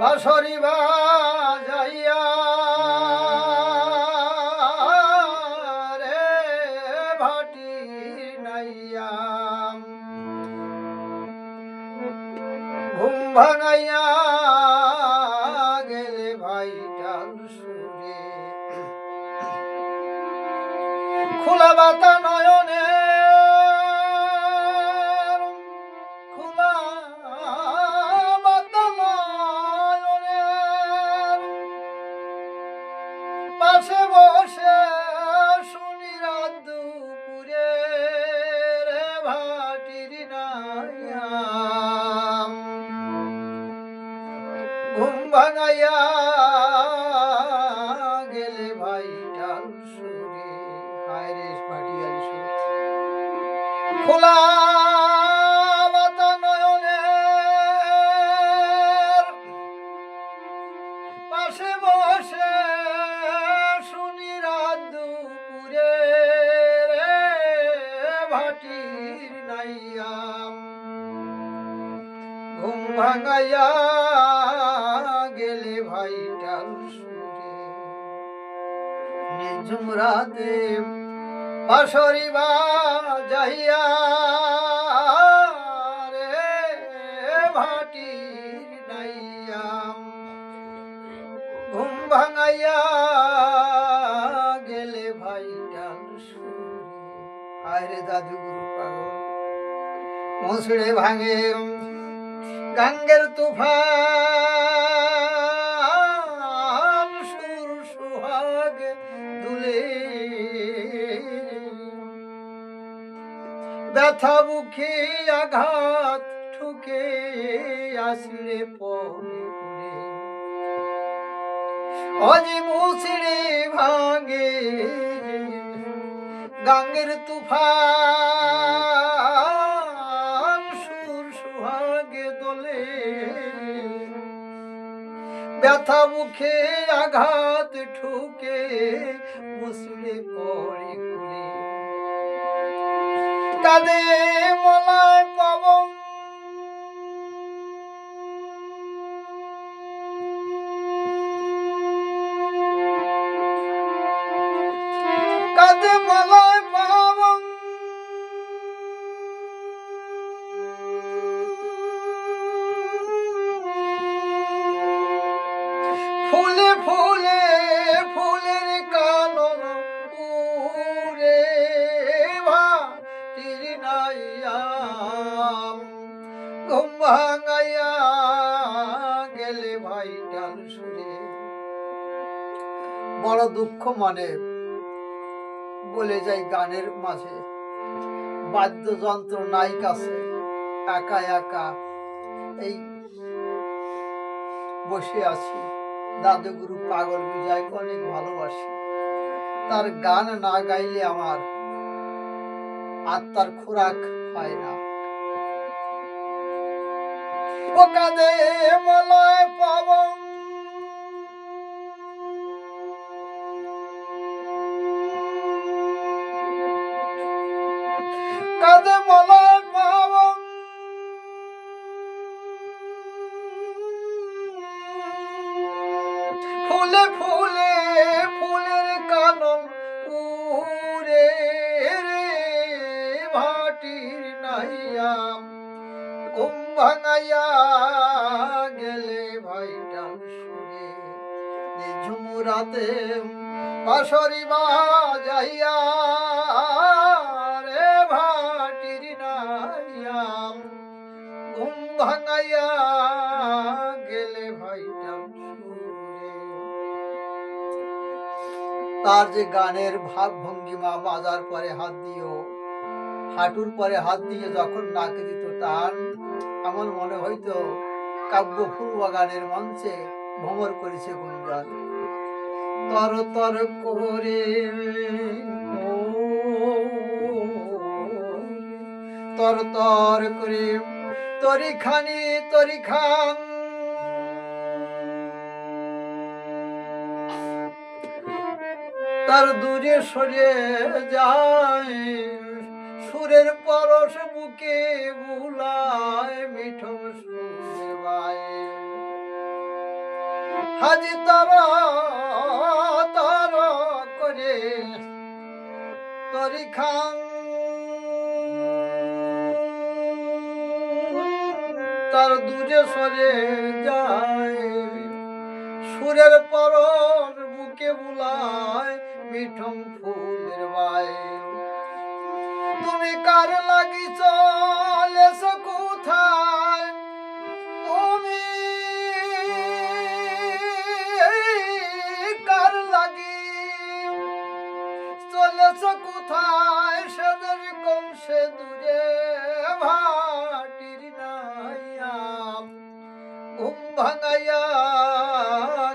বাসরি বাজাইয়া রে ভাটি নাইয়া। ঘুম ভাঙাইয়া গেলে ভাইটাল সুরে। খোলা বাতা নয়নে ভাঙাইয়া গেলে ভাইটাল সুরে হায় রে ভাটিয়াল সুর খোলা পাশে বসে শুনি রাত দুপুরে ভাটির নাইয়া। ঘুম ভাঙাইয়া গেলে ভাইটাল সুরে। নিঝুম রাতে বাসরি ঘুম ভাঙাইয়া গেলে ভাইটাল সুরে। হায় রে দাদু গুরু পাগল, মুসড়ে ভাঙে গাঙ্গের তুফান। ব্যথা বুকে আঘাত ঠুকে আসলে পরে পরে অজি মুসড়ে ভাঙে গাঙ্গের তুফান সুর সুহাগে দোলে। ব্যথা মুখে আঘাত ঠুকে কাঁদে মলায় পবন। ফুলে ফুলে গেলে ভাইটাল সুরে বড় দুঃখ মনে বলে যাই গানের মাঝে। বাদ্যযন্ত্র নাই কাছে, একা একা এই বসে আছি। দাদুগুরু পাগল বিজয়কে অনেক ভালোবাসি। তার গান না গাইলে আমার আত্মার খোরাক হয় না। কাঁদে মলয় পবন। কাঁদে মলয় পবন। ফুলে ফুলে ভাঙাইয়া গেলে ভাইটাল সুরে ঝুমুরাতে পাশরি বাজাইয়া রে ভাটির নাইয়া, ঘুম ভাঙাইয়া গেলে ভাইটাল সুরে। তার যে গানের ভাব ভঙ্গিমা বাজার পরে হাত দিও, হাঁটুর পরে হাত দিয়ে যখন নাকে দিত টান আমার মনে হইতো কাব্য ফুল বাগানের মঞ্চে ভ্রমর করেছে গুঞ্জন। তর তর করে তর তর করে তরি খানি তরি খান তার দূরে সরে যায় সুরের পরশ বুকে বুলায় মিঠম সুরে বায়ে হাজি তারা তারা করে তরি খান। তার দূরে সরে যায়। সুরের পরশ বুকে বুলায় মিঠম ফুলের বায়ে তুমি কার লাগি চলেছ কোথায়? তুমি কার লাগি চলেছ কোথায়? সেদের কম সে দূরে ভাটির ঘুম ভাঙাইয়া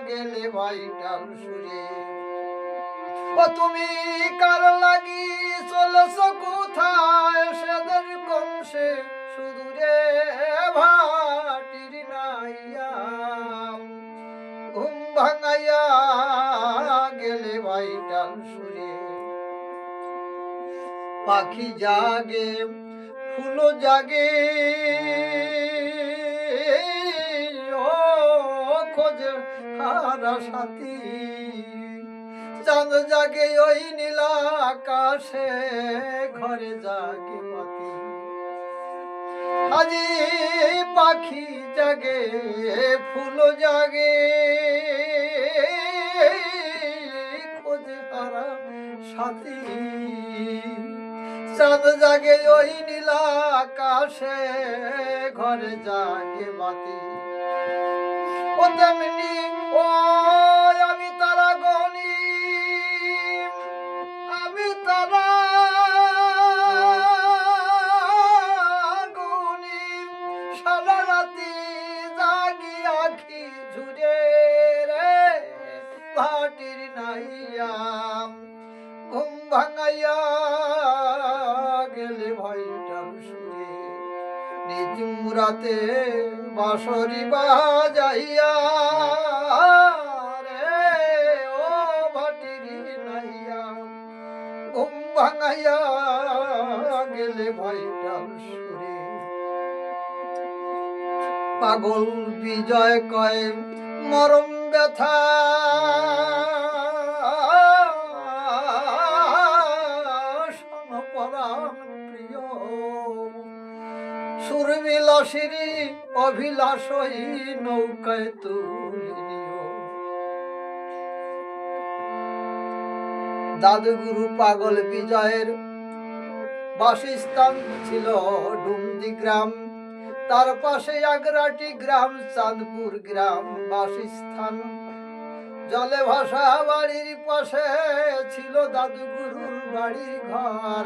গেলে ভাইটাল সুরে। ও তুমি কার লাগি চলেছ কোথায় সেদের কংসে সুদূরে ভাটির নাইয়া। ঘুম ভাঙাইয়া গেলে ভাইটাল সুরে। পাখি জাগে ফুল জাগে। ও খোঁজে হারা সাথী। চাঁদ জাগে ওই নীলা আকাশে, ঘরে জাগে পাতি আজি পাখি জাগে, ফুল জাগে, খোঁজে হারা সাথী। চাঁদ জাগে ওই নীলা আকাশে, ঘরে জাগে বাতি ও তেমনি ও ঘুম ভাঙাইয়া গেলে ভাইটার সুরে নিজ মুরাতে বাঁশরি বাজাইয়া ভাঙাইয়া গেলে পাগল বিজয় কয়, মরম ব্যথা। সুরবিলাসিনী অভিলাষই নৌকায় তুলিও। দাদুগুরু পাগল বিজয়ের বাসস্থান ছিল ডুমদি গ্রাম। তার পাশে আগ্রাটি গ্রাম, চাঁদপুর গ্রাম বাসস্থান। জলে ভাসা বাড়ির পাশে ছিল দাদুগুরুর বাড়ির ঘর।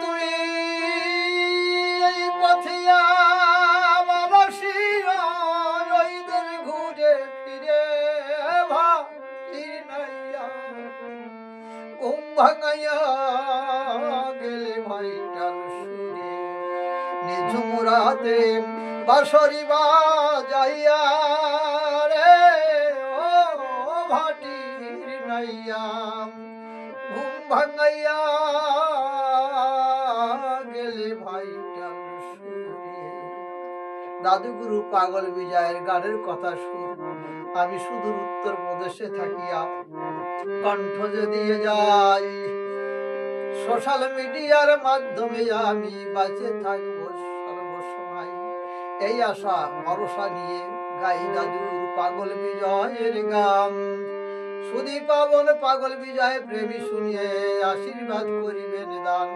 তুমি এই পথে আমার দেশ ঘুরে ফিরে ভাটির নাইয়া ঘুম ভাঙাইয়া গেলে ভাইটার সুরে। নিঝুমুরাতে বাসরি বাজাইয়া রে, ও ভাটির নাইয়া, ঘুম ভাঙাইয়া দাদুগুরু পাগল বিজয়ের গানের কথা সুর আমি সুদূর উত্তর প্রদেশে থাকিয়া কণ্ঠ যে দিয়ে যাই, সোশ্যাল মিডিয়ার মাধ্যমে আমি বাঁচে থাকব সর্বসময়। এই আশা, ভরসা নিয়ে গাই দাদুর পাগল বিজয়ের গান। সুদী পাবন পাগল বিজয়, প্রেমী শুনিয়ে আশীর্বাদ করিবেন দান।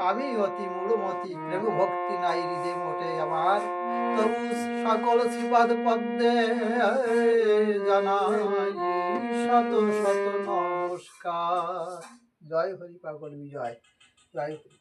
আমি অতি মূলমতি প্রেম ভক্তি নাই হৃদয় মোটে আমার। তবু সকল শ্রীপাদ পদ্মে জানাই শত শত নমস্কার। জয় হরি পাগল বিজয়। জয় হরি।